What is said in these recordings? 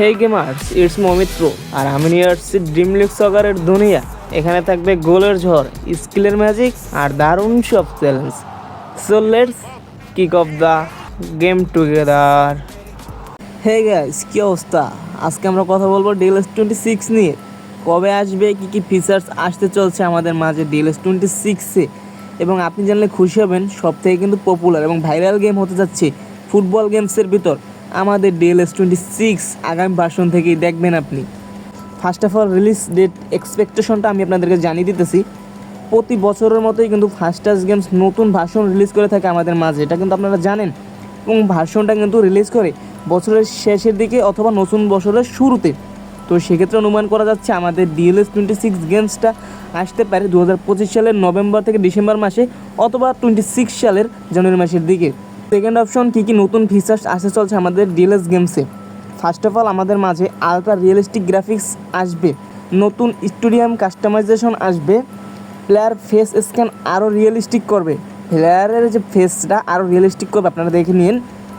Hey gamers it's Momit pro আর আমি নিয়ে আসছি ড্রিম লিগ সকারের দুনিয়া। এখানে থাকবে গোলের ঝড়, স্কিলের ম্যাজিক আর দারুণ সব challenge so let's kick off the game together hey guys কী অবস্থা? আজকে আমরা কথা বলব ডিএলএস টোয়েন্টি সিক্স নিয়ে। কবে আসবে, কী কী ফিচার্স আসতে চলছে আমাদের মাঝে ডিএলএস টোয়েন্টি সিক্সে এবং আপনি জানলে খুশি হবেন সব থেকে কিন্তু পপুলার এবং ভাইরাল গেম হতে যাচ্ছে ফুটবল গেমসের ভিতর। আমাদের ডিএলএস টোয়েন্টি সিক্স আগামী ভার্সন থেকেই দেখবেন আপনি। First of all release date এক্সপেকটেশনটা আমি আপনাদেরকে জানিয়ে দিতেছি। প্রতি বছরের মতোই কিন্তু ফাস্টাস গেমস নতুন ভার্সন রিলিজ করে থাকে আমাদের মাঝে, এটা কিন্তু আপনারা জানেন। এবং ভার্সনটা কিন্তু রিলিজ করে বছরের শেষের দিকে অথবা নতুন বছরের শুরুতে। তো সেক্ষেত্রে অনুমান করা যাচ্ছে আমাদের ডিএলএস টোয়েন্টি সিক্স গেমসটা আসতে পারে দু হাজার পঁচিশ সালের নভেম্বর থেকে ডিসেম্বর মাসে অথবা টোয়েন্টি সিক্স সালের জানুয়ারি মাসের দিকে। সেকেন্ড অপশন কী কী নতুন ফিচার্স আসতে চলছে আমাদের ডিএলএস গেমসে ফার্স্ট অফ অল আমাদের মাঝে আলট্রা রিয়েলিস্টিক গ্রাফিক্স আসবে। নতুন স্টুডিয়াম কাস্টমাইজেশন আসবে। প্লেয়ার ফেস স্ক্যান আরও রিয়েলিস্টিক করবে। প্লেয়ারের যে ফেসটা আরও রিয়েলিস্টিক করবে, আপনারা দেখে নিন।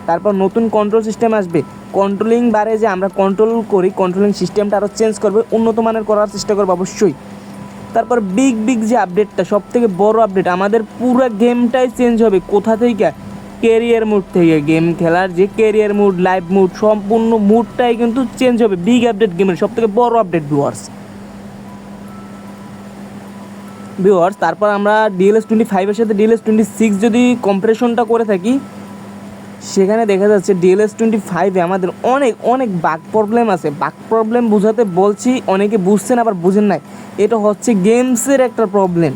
তারপর নতুন কন্ট্রোল সিস্টেম আসবে। কন্ট্রোলিং বারে যে আমরা কন্ট্রোল করি কন্ট্রোলিং সিস্টেমটা আরও চেঞ্জ করবে, উন্নত মানের করার চেষ্টা করবে অবশ্যই। তারপর বিগ বিগ যে আপডেটটা সব থেকে বড় আপডেট আমাদের পুরো গেমটাই চেঞ্জ হবে কোথা থেকে? ক্যারিয়ার মুড থেকে গেম খেলার যে ক্যারিয়ার মুড লাইভ মুড সম্পূর্ণ মুডটাই কিন্তু চেঞ্জ হবে। বিগ আপডেট গেমের সব থেকে বড় আপডেট ভিউয়ার্স ভিউয়ার্স তারপর আমরা ডিএলএস টোয়েন্টি ফাইভের সাথে ডিএলএস টোয়েন্টি সিক্স যদি কম্পারিশনটা করে থাকি, সেখানে দেখা যাচ্ছে ডিএলএস টোয়েন্টি ফাইভে আমাদের অনেক অনেক বাক প্রবলেম আছে। বাক প্রবলেম বোঝাতে বলছি, অনেকে বুঝছেন আবার বুঝেন নাই। এটা হচ্ছে গেমসের একটা প্রবলেম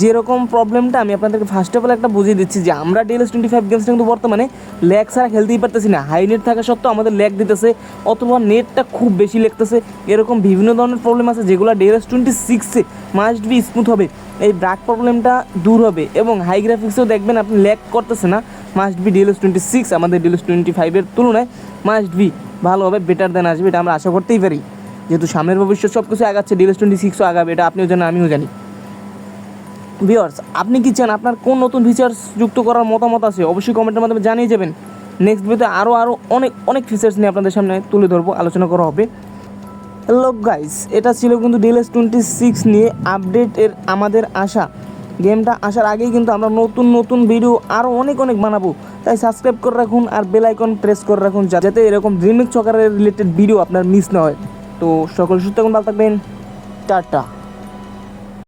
যেরকম প্রবলেমটা আমি আপনাদেরকে ফার্স্ট অফ অল একটা বুঝিয়ে দিচ্ছি যে আমরা ডিএলএস টোয়েন্টি ফাইভ গেমসটা কিন্তু বর্তমানে ল্যাগ ছাড়া খেলতেই পারতেছি না। হাই নেট থাকা সত্ত্বেও আমাদের ল্যাগ দিতেছে, অথবা নেটটা খুব বেশি লেগতেছে। এরকম বিভিন্ন ধরনের প্রবলেম আছে যেগুলো ডিএলএস টোয়েন্টি সিক্সে মাস্ট বি স্মুথ হবে। এই ব্রাক প্রবলেমটা দূর হবে এবং হাই গ্রাফিক্সেও দেখবেন আপনি ল্যাগ করতেছে না। Must be DLS twenty six আমাদের ডিএলএস টোয়েন্টি ফাইভের তুলনায় মাস্ট বি ভালো হবে বেটার দেন আসবে, এটা আমরা আশা করতেই পারি। যেহেতু সামনের ভবিষ্যৎ সব কিছু আগাচ্ছে ডিএলএস টোয়েন্টি সিক্সও আগাবে, এটা আপনিও জানেন, আমিও জানি। ভিওর্স আপনি কি চান আপনার কোন নতুন ফিচার্স যুক্ত করার মতামত আছে? অবশ্যই কমেন্টের মাধ্যমে জানিয়ে যাবেন। নেক্সট ভিডিওতে আরও আরও অনেক অনেক ফিচার্স নিয়ে আপনাদের সামনে তুলে ধরবো, আলোচনা করা হবে। হ্যালো গাইস এটা ছিল কিন্তু ডিএলএস টোয়েন্টি সিক্স নিয়ে আপডেট এর আমাদের আশা। গেমটা আসার আগেই কিন্তু আমরা নতুন নতুন ভিডিও আরও অনেক অনেক বানাবো। তাই সাবস্ক্রাইব করে রাখুন আর বেল আইকন প্রেস করে রাখুন যাতে এরকম ড্রিমিক চকারের রিলেটেড ভিডিও আপনার মিস না হয়। তো সকল সুস্থ থাকুন, ভালো থাকবেন। টাটা।